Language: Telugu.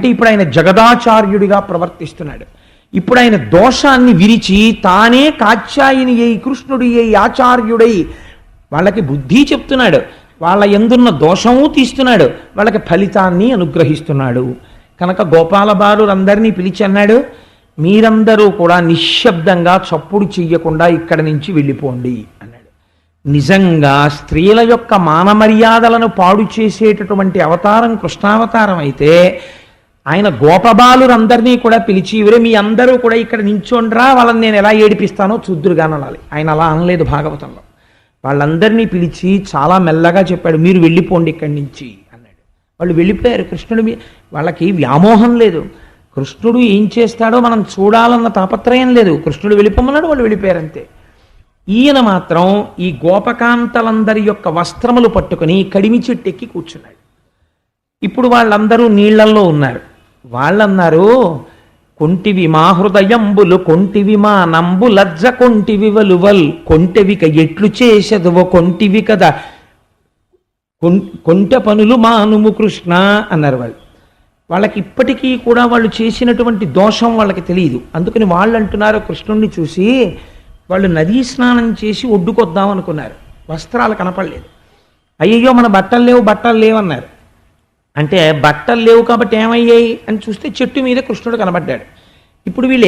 అంటే ఇప్పుడు ఆయన జగదాచార్యుడిగా ప్రవర్తిస్తున్నాడు. ఇప్పుడు ఆయన దోషాన్ని విరిచి తానే కాత్యాయిని అయి కృష్ణుడి అయి ఆచార్యుడై వాళ్ళకి బుద్ధి చెప్తున్నాడు. వాళ్ళ ఎందున్న దోషము తీస్తున్నాడు. వాళ్ళకి ఫలితాన్ని అనుగ్రహిస్తున్నాడు. కనుక గోపాలబారులందరినీ పిలిచి అన్నాడు మీరందరూ కూడా నిశ్శబ్దంగా చప్పుడు చెయ్యకుండా ఇక్కడి నుంచి వెళ్ళిపోండి అన్నాడు. నిజంగా స్త్రీల యొక్క మానమర్యాదలను పాడు చేసేటటువంటి అవతారం కృష్ణావతారం అయితే ఆయన గోపబాలురందరినీ కూడా పిలిచి ఇవరే మీ అందరూ కూడా ఇక్కడ నించోండ్రా వాళ్ళని నేను ఎలా ఏడిపిస్తానో చూద్దురుగానాలి ఆయన అలా అనలేదు భాగవతంలో. వాళ్ళందరినీ పిలిచి చాలా మెల్లగా చెప్పాడు మీరు వెళ్ళిపోండి ఇక్కడి నుంచి అన్నాడు. వాళ్ళు వెళ్ళిపోయారు. కృష్ణుడు మీ- వాళ్ళకి వ్యామోహం లేదు. కృష్ణుడు ఏం చేస్తాడో మనం చూడాలన్న తాపత్రయం లేదు. కృష్ణుడు వెళ్ళిపోమన్నాడు వాళ్ళు వెళ్ళిపోయారు అంతే ఈయన మాత్రం ఈ గోపకాంతలందరి యొక్క వస్త్రములు పట్టుకుని కడిమి చెట్టెక్కి కూర్చున్నాడు. ఇప్పుడు వాళ్ళందరూ నీళ్ళల్లో ఉన్నారు. వాళ్ళన్నారు కొంటివి మా హృదయంబులు కొంటివి మా నంబు లజ్జ కొంటివి వలువల్ కొంటెవిక ఎట్లు చేసెదవో కొంటివి కదా. కొం- కొంటె పనులు మానుము కృష్ణ అన్నారు వాళ్ళు. వాళ్ళకి ఇప్పటికీ కూడా వాళ్ళు చేసినటువంటి దోషం వాళ్ళకి తెలియదు అందుకని వాళ్ళు అంటున్నారు కృష్ణుణ్ణి చూసి వాళ్ళు నదీ స్నానం చేసి ఒడ్డుకొద్దాం అనుకున్నారు. వస్త్రాలు కనపడలేదు. అయ్యయ్యో మన బట్టలు లేవు బట్టలు లేవు అన్నారు అంటే బట్టలు లేవు కాబట్టి ఏమయ్యాయి అని చూస్తే చెట్టు మీద కృష్ణుడు కనబడ్డాడు. ఇప్పుడు వీళ్ళు